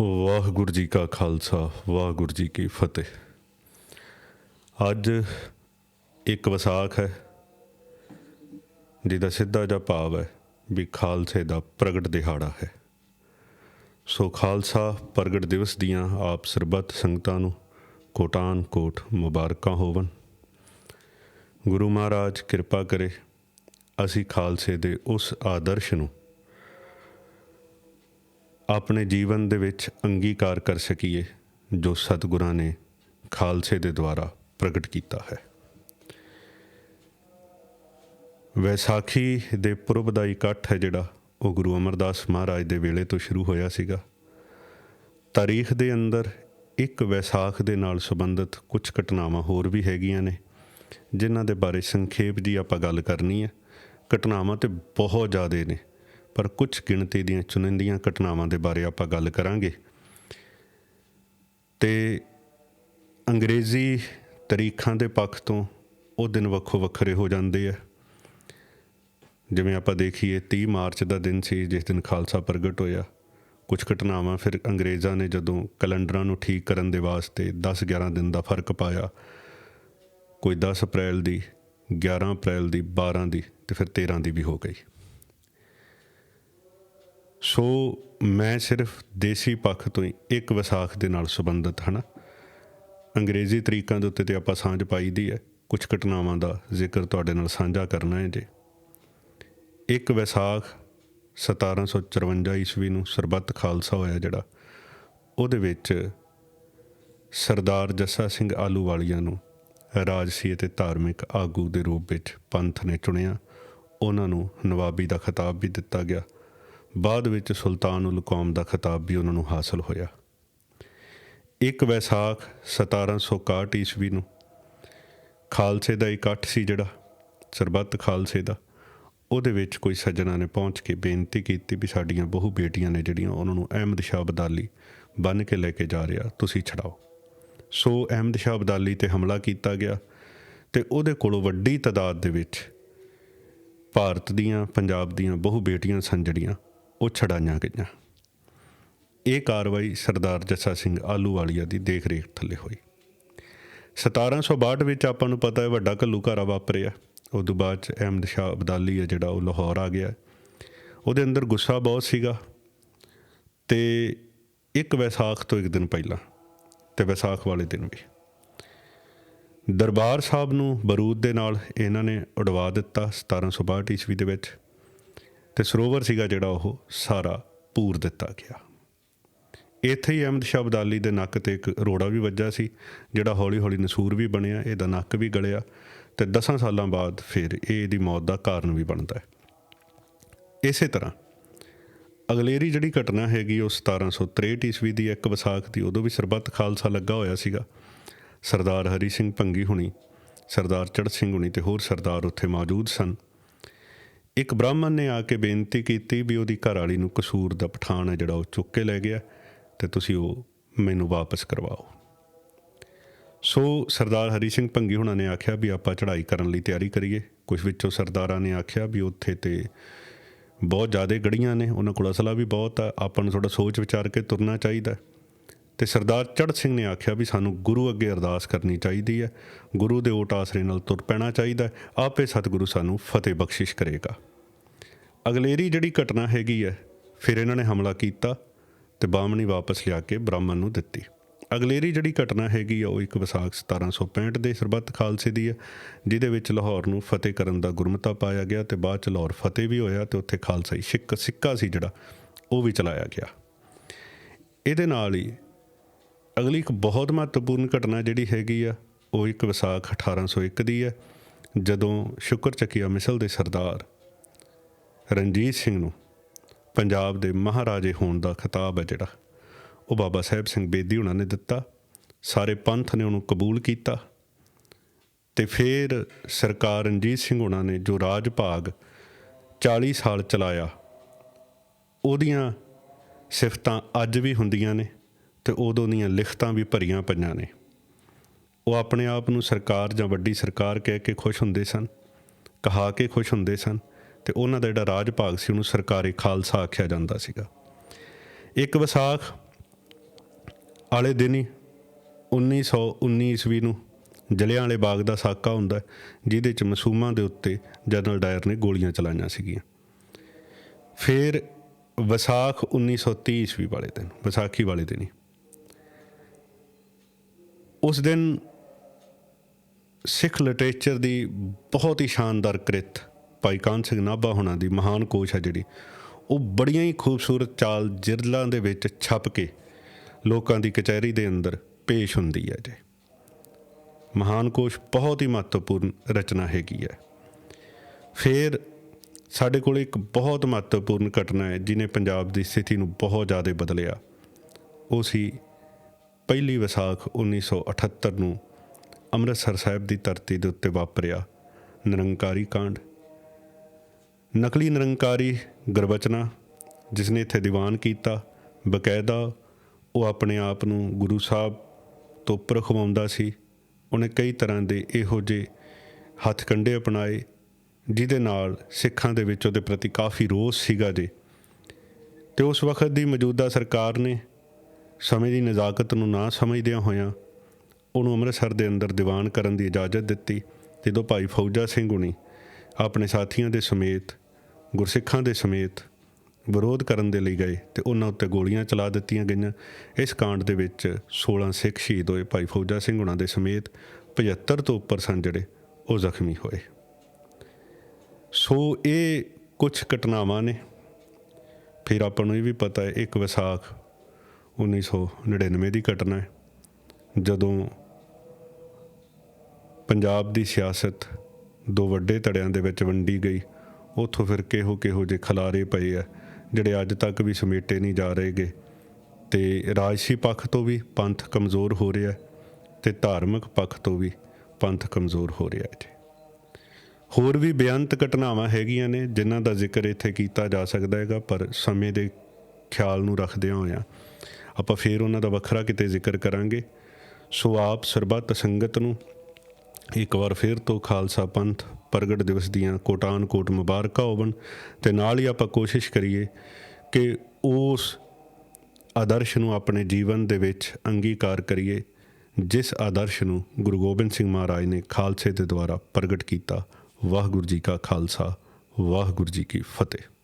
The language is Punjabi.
ਵਾਹਿਗੁਰੂ ਜੀ ਕਾ ਖਾਲਸਾ, ਵਾਹਿਗੁਰੂ ਜੀ ਕੀ ਫਤਿਹ। ਅੱਜ ਇੱਕ ਵਿਸਾਖ ਹੈ, ਜਿਹਦਾ ਸਿੱਧਾ ਜਿਹਾ ਭਾਵ ਹੈ ਵੀ ਖਾਲਸੇ ਦਾ ਪ੍ਰਗਟ ਦਿਹਾੜਾ ਹੈ। ਸੋ ਖਾਲਸਾ ਪ੍ਰਗਟ ਦਿਵਸ ਦੀਆਂ ਆਪ ਸਰਬੱਤ ਸੰਗਤਾਂ ਨੂੰ ਕੋਟਾਨ ਕੋਟ ਮੁਬਾਰਕਾਂ ਹੋਵਨ ਗੁਰੂ ਮਹਾਰਾਜ ਕਿਰਪਾ ਕਰੇ, ਅਸੀਂ ਖਾਲਸੇ ਦੇ ਉਸ ਆਦਰਸ਼ ਨੂੰ ਆਪਣੇ ਜੀਵਨ ਦੇ ਵਿੱਚ ਅੰਗੀਕਾਰ ਕਰ ਸਕੀਏ, ਜੋ ਸਤਿਗੁਰਾਂ ਨੇ ਖਾਲਸੇ ਦੇ ਦੁਆਰਾ ਪ੍ਰਗਟ ਕੀਤਾ ਹੈ। ਵੈਸਾਖੀ ਦੇ ਪੁਰਬ ਦਾ ਇਕੱਠ ਹੈ ਜਿਹੜਾ ਉਹ ਗੁਰੂ ਅਮਰਦਾਸ ਮਹਾਰਾਜ ਦੇ ਵੇਲੇ ਤੋਂ ਸ਼ੁਰੂ ਹੋਇਆ ਸੀਗਾ। ਤਾਰੀਖ ਦੇ ਅੰਦਰ ਇੱਕ ਵੈਸਾਖ ਦੇ ਨਾਲ ਸੰਬੰਧਿਤ ਕੁਝ ਘਟਨਾਵਾਂ ਹੋਰ ਵੀ ਹੈਗੀਆਂ ਨੇ, ਜਿਨ੍ਹਾਂ ਦੇ ਬਾਰੇ ਸੰਖੇਪ ਜੀ ਆਪਾਂ ਗੱਲ ਕਰਨੀ ਹੈ। ਘਟਨਾਵਾਂ ਤੇ ਬਹੁਤ ਜ਼ਿਆਦਾ ਨੇ। ਪਰ ਕੁਝ ਗਿਣਤੀ ਦੀਆਂ ਚੁਣਿੰਦੀਆਂ ਘਟਨਾਵਾਂ ਦੇ ਬਾਰੇ ਆਪਾਂ ਗੱਲ ਕਰਾਂਗੇ। ਤੇ ਅੰਗਰੇਜ਼ੀ ਤਰੀਖਾਂ ਦੇ ਪੱਖ ਤੋਂ ਉਹ ਦਿਨ ਵੱਖੋ ਵੱਖਰੇ ਹੋ ਜਾਂਦੇ ਆ। ਜਿਵੇਂ ਆਪਾਂ ਦੇਖੀਏ 30 ਮਾਰਚ ਦਾ ਦਿਨ ਸੀ, ਜਿਸ ਦਿਨ ਖਾਲਸਾ ਪ੍ਰਗਟ ਹੋਇਆ। ਕੁਝ ਘਟਨਾਵਾਂ ਫਿਰ ਅੰਗਰੇਜ਼ਾਂ ਨੇ ਜਦੋਂ ਕੈਲੰਡਰਾਂ ਨੂੰ ਠੀਕ ਕਰਨ ਦੇ ਵਾਸਤੇ 10 11 ਦਿਨ ਦਾ ਫ਼ਰਕ ਪਾਇਆ। ਕੋਈ 10 ਅਪ੍ਰੈਲ ਦੀ 11 ਅਪ੍ਰੈਲ ਦੀ 12 ਦੀ ਤੇ ਫਿਰ 13 ਦੀ ਵੀ ਹੋ ਗਈ। ਸੋ ਮੈਂ ਸਿਰਫ ਦੇਸੀ ਪੱਖ ਤੋਂ ਹੀ ਇੱਕ ਵਿਸਾਖ ਦੇ ਨਾਲ ਸੰਬੰਧਿਤ ਹਨਾ ਅੰਗਰੇਜ਼ੀ ਤਰੀਕਾਂ ਦੇ ਉੱਤੇ ਤੇ ਆਪਾਂ ਸਾਂਝ ਪਾਈ ਦੀ ਹੈ। ਕੁਝ ਘਟਨਾਵਾਂ ਦਾ ਜ਼ਿਕਰ ਤੁਹਾਡੇ ਨਾਲ ਸਾਂਝਾ ਕਰਨਾ ਹੈ ਜੀ। ਇੱਕ ਵਿਸਾਖ 1754 ਈਸਵੀ ਨੂੰ ਸਰਬੱਤ ਖਾਲਸਾ ਹੋਇਆ ਜਿਹੜਾ। ਉਹਦੇ ਵਿੱਚ ਸਰਦਾਰ ਜੱਸਾ ਸਿੰਘ ਆਲੂਵਾਲੀਆ ਨੂੰ ਰਾਜਸੀ ਅਤੇ ਧਾਰਮਿਕ ਆਗੂ ਦੇ ਰੂਪ ਵਿੱਚ ਪੰਥ ਨੇ ਚੁਣਿਆ। ਉਹਨਾਂ ਨੂੰ ਨਵਾਬੀ ਦਾ ਖਿਤਾਬ ਵੀ ਦਿੱਤਾ ਗਿਆ। ਬਾਅਦ ਵਿੱਚ ਸੁਲਤਾਨ ਉਲ ਕੌਮ ਦਾ ਖਿਤਾਬ ਵੀ ਉਹਨਾਂ ਨੂੰ ਹਾਸਲ ਹੋਇਆ। ਇੱਕ ਵੈਸਾਖ 1761 ਈਸਵੀ ਨੂੰ ਖਾਲਸੇ ਦਾ ਇਕੱਠ ਸੀ ਜਿਹੜਾ, ਸਰਬੱਤ ਖਾਲਸੇ ਦਾ। ਉਹਦੇ ਵਿੱਚ ਕੋਈ ਸੱਜਣਾ ਨੇ ਪਹੁੰਚ ਕੇ ਬੇਨਤੀ ਕੀਤੀ ਵੀ ਸਾਡੀਆਂ ਬਹੁ ਬੇਟੀਆਂ ਨੇ ਜਿਹੜੀਆਂ ਉਹਨਾਂ ਨੂੰ ਅਹਿਮਦ ਸ਼ਾਹ ਅਬਦਾਲੀ ਬੰਨ ਕੇ ਲੈ ਕੇ ਜਾ ਰਿਹਾ, ਤੁਸੀਂ ਛਡਾਓ। ਸੋ ਅਹਿਮਦ ਸ਼ਾਹ ਅਬਦਾਲੀ ਤੇ ਹਮਲਾ ਕੀਤਾ ਗਿਆ ਤੇ ਉਹਦੇ ਕੋਲੋਂ ਵੱਡੀ ਤਾਦਾਦ ਦੇ ਵਿੱਚ ਭਾਰਤ ਦੀਆਂ, ਪੰਜਾਬ ਦੀਆਂ ਬਹੁ ਬੇਟੀਆਂ ਸਨ ਜਿਹੜੀਆਂ ਉਹ ਛਡਾਈਆਂ ਗਈਆਂ। ਇਹ ਕਾਰਵਾਈ ਸਰਦਾਰ ਜੱਸਾ ਸਿੰਘ ਆਲੂਵਾਲੀਆ ਦੀ ਦੇਖ-ਰੇਖ ਥੱਲੇ ਹੋਈ। 1762 ਵਿੱਚ ਆਪਾਂ ਨੂੰ ਪਤਾ ਹੈ ਵੱਡਾ ਘੱਲੂਘਾਰਾ ਵਾਪਰਿਆ। ਉਸ ਤੋਂ ਬਾਅਦ ਚ ਅਹਿਮਦ ਸ਼ਾਹ ਅਬਦਾਲੀ ਹੈ ਜਿਹੜਾ ਉਹ ਲਾਹੌਰ ਆ ਗਿਆ। ਉਹਦੇ ਅੰਦਰ ਗੁੱਸਾ ਬਹੁਤ ਸੀਗਾ ਤੇ ਇੱਕ ਵਿਸਾਖ ਤੋਂ ਇੱਕ ਦਿਨ ਪਹਿਲਾਂ ਤੇ ਵਿਸਾਖ ਵਾਲੇ ਦਿਨ ਵੀ। ਦਰਬਾਰ ਸਾਹਿਬ ਨੂੰ ਬਰੂਦ ਦੇ ਨਾਲ ਇਹਨਾਂ ਨੇ ਉਡਵਾ ਦਿੱਤਾ 1762 ਈਸਵੀ ਦੇ ਵਿੱਚ। ਤੇ ਸਰੋਵਰ ਸੀਗਾ ਜਿਹੜਾ ਉਹ ਸਾਰਾ ਪੂਰ ਦਿੱਤਾ ਗਿਆ। ਇੱਥੇ ਹੀ ਅਹਿਮਦ ਸ਼ਾਹ ਅਬਦਾਲੀ ਦੇ ਨੱਕ ਤੇ ਇੱਕ ਰੋੜਾ ਵੀ ਵੱਜਾ ਸੀ, ਜਿਹੜਾ ਹੌਲੀ-ਹੌਲੀ ਨਸੂਰ ਵੀ ਬਣਿਆ, ਇਹਦਾ ਨੱਕ ਵੀ ਗਲਿਆ ਤੇ 10 ਸਾਲਾਂ ਬਾਅਦ ਫਿਰ ਇਹ ਇਹਦੀ ਮੌਤ ਦਾ ਕਾਰਨ ਵੀ ਬਣਦਾ ਹੈ। ਇਸੇ ਤਰ੍ਹਾਂ ਅਗਲੇਰੀ ਜਿਹੜੀ ਘਟਨਾ ਹੈਗੀ ਉਹ 1763 ਈਸਵੀ ਦੀ ਇੱਕ ਵਿਸਾਖ ਦੀ, ਉਦੋਂ ਵੀ ਸਰਬੱਤ ਖਾਲਸਾ ਲੱਗਾ ਹੋਇਆ ਸੀਗਾ। ਸਰਦਾਰ ਹਰੀ ਸਿੰਘ ਭੰਗੀ ਹੁਣੀ, ਸਰਦਾਰ ਚੜ੍ਹ ਸਿੰਘ ਹੁਣੀ ਤੇ ਹੋਰ ਸਰਦਾਰ ਉੱਥੇ ਮੌਜੂਦ ਸਨ। ਇੱਕ ਬ੍ਰਾਹਮਣ ਨੇ ਆ ਕੇ ਬੇਨਤੀ ਕੀਤੀ ਵੀ ਉਹਦੀ ਘਰ ਵਾਲੀ ਨੂੰ ਕਸੂਰ ਦਾ ਪਠਾਨ ਹੈ ਜਿਹੜਾ ਉਹ ਚੁੱਕ ਕੇ ਲੈ ਗਿਆ ਤੇ ਤੁਸੀਂ ਉਹ ਮੈਨੂੰ ਵਾਪਸ ਕਰਵਾਓ। ਸੋ ਸਰਦਾਰ ਹਰੀ ਸਿੰਘ ਭੰਗੀ ਹੁਣਾਂ ਨੇ ਆਖਿਆ ਵੀ ਆਪਾਂ ਚੜ੍ਹਾਈ ਕਰਨ ਲਈ ਤਿਆਰੀ ਕਰੀਏ। ਕੁਝ ਵਿੱਚੋਂ ਸਰਦਾਰਾਂ ਨੇ ਆਖਿਆ ਵੀ ਉੱਥੇ ਤੇ ਬਹੁਤ ਜ਼ਿਆਦਾ ਗੜੀਆਂ ਨੇ, ਉਹਨਾਂ ਕੋਲ ਅਸਲਾ ਵੀ ਬਹੁਤ ਆ, ਆਪਾਂ ਨੂੰ ਥੋੜਾ ਸੋਚ ਵਿਚਾਰ ਕੇ ਤੁਰਨਾ ਚਾਹੀਦਾ। ਤੇ ਸਰਦਾਰ ਚੜ੍ਹ ਸਿੰਘ ਨੇ ਆਖਿਆ ਵੀ ਸਾਨੂੰ ਗੁਰੂ ਅੱਗੇ ਅਰਦਾਸ ਕਰਨੀ ਚਾਹੀਦੀ ਹੈ, ਗੁਰੂ ਦੇ ਓਟ ਆਸਰੇ ਨਾਲ ਤੁਰ ਪੈਣਾ ਚਾਹੀਦਾ ਆਪੇ ਸਤਿਗੁਰੂ ਸਾਨੂੰ ਫਤਿਹ ਬਖਸ਼ਿਸ਼ ਕਰੇਗਾ। ਅਗਲੇਰੀ ਜਿਹੜੀ ਘਟਨਾ ਹੈਗੀ ਹੈ, ਫਿਰ ਇਹਨਾਂ ਨੇ ਹਮਲਾ ਕੀਤਾ ਤੇ ਬਾਮਣੀ ਵਾਪਸ ਲਿਆ ਕੇ ਬ੍ਰਾਹਮਣ ਨੂੰ ਦਿੱਤੀ। ਅਗਲੇਰੀ ਜਿਹੜੀ ਘਟਨਾ ਹੈਗੀ ਆ, ਉਹ ਇੱਕ ਵਿਸਾਖ 1765 ਦੇ ਸਰਬੱਤ ਖਾਲਸੇ ਦੀ ਹੈ, ਜਿਹਦੇ ਵਿੱਚ ਲਾਹੌਰ ਨੂੰ ਫਤਿਹ ਕਰਨ ਦਾ ਗੁਰਮਤਾ ਪਾਇਆ ਗਿਆ ਤੇ ਬਾਅਦ ਚ ਲਾਹੌਰ ਫਤਿਹ ਵੀ ਹੋਇਆ ਤੇ ਉੱਥੇ ਖਾਲਸਾਈ ਸਿੱਕ, ਸਿੱਕਾ ਸੀ ਜਿਹੜਾ, ਉਹ ਵੀ ਚਲਾਇਆ ਗਿਆ। ਇਹਦੇ ਨਾਲ ਹੀ ਅਗਲੀ ਇੱਕ ਬਹੁਤ ਮਹੱਤਵਪੂਰਨ ਘਟਨਾ ਜਿਹੜੀ ਹੈਗੀ ਆ, ਉਹ ਇੱਕ ਵਿਸਾਖ 1801 ਦੀ ਹੈ, ਜਦੋਂ ਸ਼ੁਕਰ ਚੱਕੀਆ ਮਿਸਲ ਦੇ ਸਰਦਾਰ ਰਣਜੀਤ ਸਿੰਘ ਨੂੰ ਪੰਜਾਬ ਦੇ ਮਹਾਰਾਜੇ ਹੋਣ ਦਾ ਖਿਤਾਬ ਹੈ ਜਿਹੜਾ। ਉਹ ਬਾਬਾ ਸਾਹਿਬ ਸਿੰਘ ਬੇਦੀ ਉਹਨਾਂ ਨੇ ਦਿੱਤਾ। ਸਾਰੇ ਪੰਥ ਨੇ ਉਹਨੂੰ ਕਬੂਲ ਕੀਤਾ। ਤੇ ਫਿਰ ਸਰਕਾਰ ਰਣਜੀਤ ਸਿੰਘ ਉਹਨਾਂ ਨੇ ਜੋ ਰਾਜ ਭਾਗ 40 ਸਾਲ ਚਲਾਇਆ, ਉਹਦੀਆਂ ਸਿਫਤਾਂ ਅੱਜ ਵੀ ਹੁੰਦੀਆਂ ਨੇ ਤੇ ਉਦੋਂ ਦੀਆਂ ਲਿਖਤਾਂ ਵੀ ਭਰੀਆਂ ਪਈਆਂ ਨੇ। ਉਹ ਆਪਣੇ ਆਪ ਨੂੰ ਸਰਕਾਰ ਜਾਂ ਵੱਡੀ ਸਰਕਾਰ ਕਹਿ ਕੇ ਖੁਸ਼ ਹੁੰਦੇ ਸਨ, ਕਹਾ ਕੇ ਖੁਸ਼ ਹੁੰਦੇ ਸਨ। ਤੇ ਉਹਨਾਂ ਦਾ ਜਿਹੜਾ ਰਾਜ ਭਾਗ ਸੀ, ਉਹਨੂੰ ਸਰਕਾਰੀ ਖਾਲਸਾ ਆਖਿਆ ਜਾਂਦਾ ਸੀਗਾ। ਇੱਕ ਵਿਸਾਖ ਵਾਲੇ ਦਿਨ ਹੀ 1919 ਈਸਵੀ ਨੂੰ ਜਲਿਆਂ ਵਾਲੇ ਬਾਗ ਦਾ ਸਾਕਾ ਹੁੰਦਾ ਜਿਹਦੇ ਚ ਮਸੂਮਾਂ ਦੇ ਉੱਤੇ ਜਨਰਲ ਡਾਇਰ ਨੇ ਗੋਲੀਆਂ ਚਲਾਈਆਂ ਸੀਗੀਆਂ। ਫਿਰ ਵਿਸਾਖ 1930 ਈਸਵੀ ਵਾਲੇ ਦਿਨ, ਵਿਸਾਖੀ ਵਾਲੇ ਦਿਨ ਹੀ। ਉਸ ਦਿਨ ਸਿੱਖ ਲਿਟਰੇਚਰ ਦੀ ਬਹੁਤ ਹੀ ਸ਼ਾਨਦਾਰ ਕ੍ਰਿਤ ਭਾਈ ਕਾਨ ਸਿੰਘ ਨਾਭਾ ਹੋਣਾ ਦੀ ਮਹਾਨ ਕੋਸ਼ ਹੈ ਜਿਹੜੀ, ਉਹ ਬੜੀਆਂ ਹੀ ਖੂਬਸੂਰਤ ਚਾਲ ਜਿਰਲਾਂ ਦੇ ਵਿੱਚ ਛਪ ਕੇ ਲੋਕਾਂ ਦੀ ਕਚਹਿਰੀ ਦੇ ਅੰਦਰ ਪੇਸ਼ ਹੁੰਦੀ ਹੈ ਜੀ। ਮਹਾਨ ਕੋਸ਼ ਬਹੁਤ ਹੀ ਮਹੱਤਵਪੂਰਨ ਰਚਨਾ ਹੈਗੀ ਹੈ। ਫਿਰ ਸਾਡੇ ਕੋਲ ਇੱਕ ਬਹੁਤ ਮਹੱਤਵਪੂਰਨ ਘਟਨਾ ਹੈ ਜਿਨੇ ਪੰਜਾਬ ਦੀ ਸਥਿਤੀ ਨੂੰ ਬਹੁਤ ਜ਼ਿਆਦਾ ਬਦਲਿਆ। ਉਹ ਸੀ ਪਹਿਲੀ ਵਿਸਾਖ 1978 ਨੂੰ ਅੰਮ੍ਰਿਤਸਰ ਸਾਹਿਬ ਦੀ ਧਰਤੀ ਦੇ ਉੱਤੇ ਵਾਪਰਿਆ ਨਿਰੰਕਾਰੀ ਕਾਂਡ। ਨਕਲੀ ਨਿਰੰਕਾਰੀ ਗੁਰਬਚਨਾ ਜਿਸ ਨੇ ਇੱਥੇ ਦੀਵਾਨ ਕੀਤਾ, ਬਕਾਇਦਾ ਉਹ ਆਪਣੇ ਆਪ ਨੂੰ ਗੁਰੂ ਸਾਹਿਬ ਤੋਂ ਉੱਪਰ ਖਵਾਉਂਦਾ ਸੀ। ਉਹਨੇ ਕਈ ਤਰ੍ਹਾਂ ਦੇ ਇਹੋ ਜਿਹੇ ਹੱਥ ਕੰਡੇ ਅਪਣਾਏ, ਜਿਹਦੇ ਨਾਲ ਸਿੱਖਾਂ ਦੇ ਵਿੱਚ ਉਹਦੇ ਪ੍ਰਤੀ ਕਾਫੀ ਰੋਸ ਸੀਗਾ ਜੇ। ਤੇ ਉਸ ਵਕਤ ਦੀ ਮੌਜੂਦਾ ਸਰਕਾਰ ਨੇ ਸਮੇਂ ਦੀ ਨਜ਼ਾਕਤ ਨੂੰ ਨਾ ਸਮਝਦਿਆਂ ਹੋਇਆਂ ਉਹਨੂੰ ਅੰਮ੍ਰਿਤਸਰ ਦੇ ਅੰਦਰ ਦੀਵਾਨ ਕਰਨ ਦੀ ਇਜਾਜ਼ਤ ਦਿੱਤੀ, ਜਦੋਂ ਭਾਈ ਫੌਜਾ ਸਿੰਘ ਹੁਣੀ ਆਪਣੇ ਸਾਥੀਆਂ ਦੇ ਸਮੇਤ, ਗੁਰਸਿੱਖਾਂ ਦੇ ਸਮੇਤ ਵਿਰੋਧ ਕਰਨ ਦੇ ਲਈ ਗਏ ਤੇ ਉਹਨਾਂ ਉੱਤੇ ਗੋਲੀਆਂ ਚਲਾ ਦਿੱਤੀਆਂ ਗਈਆਂ। ਇਸ ਕਾਂਡ ਦੇ ਵਿੱਚ 16 ਸਿੱਖ ਸ਼ਹੀਦ ਹੋਏ। ਭਾਈ ਫੌਜਾ ਸਿੰਘ ਹੁਣਾਂ ਦੇ ਸਮੇਤ 75 ਤੋਂ ਉੱਪਰ ਸਨ ਜਿਹੜੇ ਉਹ ਜ਼ਖਮੀ ਹੋਏ। ਸੋ ਇਹ ਕੁਝ ਘਟਨਾਵਾਂ ਨੇ। ਫਿਰ ਆਪਾਂ ਨੂੰ ਇਹ ਵੀ ਪਤਾ ਹੈ, ਇੱਕ ਵਿਸਾਖ 1999 ਦੀ ਘਟਨਾ ਹੈ, ਜਦੋਂ ਪੰਜਾਬ ਦੀ ਸਿਆਸਤ ਦੋ ਵੱਡੇ ਧੜਿਆਂ ਦੇ ਵਿੱਚ ਵੰਡੀ ਗਈ। ਉੱਥੋਂ ਫਿਰ ਕਿਹੋ ਕਿਹੋ ਜਿਹੇ ਖਲਾਰੇ ਪਏ ਆ, ਜਿਹੜੇ ਅੱਜ ਤੱਕ ਵੀ ਸਮੇਟੇ ਨਹੀਂ ਜਾ ਰਹੇਗੇ। ਤੇ ਰਾਜਸੀ ਪੱਖ ਤੋਂ ਵੀ ਪੰਥ ਕਮਜ਼ੋਰ ਹੋ ਰਿਹਾ ਹੈ ਤੇ ਧਾਰਮਿਕ ਪੱਖ ਤੋਂ ਵੀ ਪੰਥ ਕਮਜ਼ੋਰ ਹੋ ਰਿਹਾ ਹੈ ਜੀ। ਹੋਰ ਵੀ ਬੇਅੰਤ ਘਟਨਾਵਾਂ ਹੈਗੀਆਂ ਨੇ, ਜਿਨ੍ਹਾਂ ਦਾ ਜ਼ਿਕਰ ਇੱਥੇ ਕੀਤਾ ਜਾ ਸਕਦਾ ਹੈਗਾ, ਪਰ ਸਮੇਂ ਦੇ ਖਿਆਲ ਨੂੰ ਰੱਖਦਿਆਂ ਹੋਇਆਂ ਆਪਾਂ ਫੇਰ ਉਹਨਾਂ ਦਾ ਵੱਖਰਾ ਕਿਤੇ ਜ਼ਿਕਰ ਕਰਾਂਗੇ। ਸੋ ਆਪ ਸਰਬੱਤ ਸੰਗਤ ਨੂੰ ਇੱਕ ਵਾਰ ਫਿਰ ਤੋਂ ਖਾਲਸਾ ਪੰਥ ਪ੍ਰਗਟ ਦਿਵਸ ਦੀਆਂ ਕੋਟਾਨ ਕੋਟ ਮੁਬਾਰਕਾਂ ਹੋਵਣ ਤੇ ਨਾਲ ਹੀ ਆਪਾਂ ਕੋਸ਼ਿਸ਼ ਕਰੀਏ ਕਿ ਉਸ ਆਦਰਸ਼ ਨੂੰ ਆਪਣੇ ਜੀਵਨ ਦੇ ਵਿੱਚ ਅੰਗੀਕਾਰ ਕਰੀਏ, ਜਿਸ ਆਦਰਸ਼ ਨੂੰ ਗੁਰੂ ਗੋਬਿੰਦ ਸਿੰਘ ਮਹਾਰਾਜ ਨੇ ਖਾਲਸੇ ਦੇ ਦੁਆਰਾ ਪ੍ਰਗਟ ਕੀਤਾ। ਵਾਹਿਗੁਰੂ ਜੀ ਕਾ ਖਾਲਸਾ, ਵਾਹਿਗੁਰੂ ਜੀ ਕੀ ਫਤਿਹ।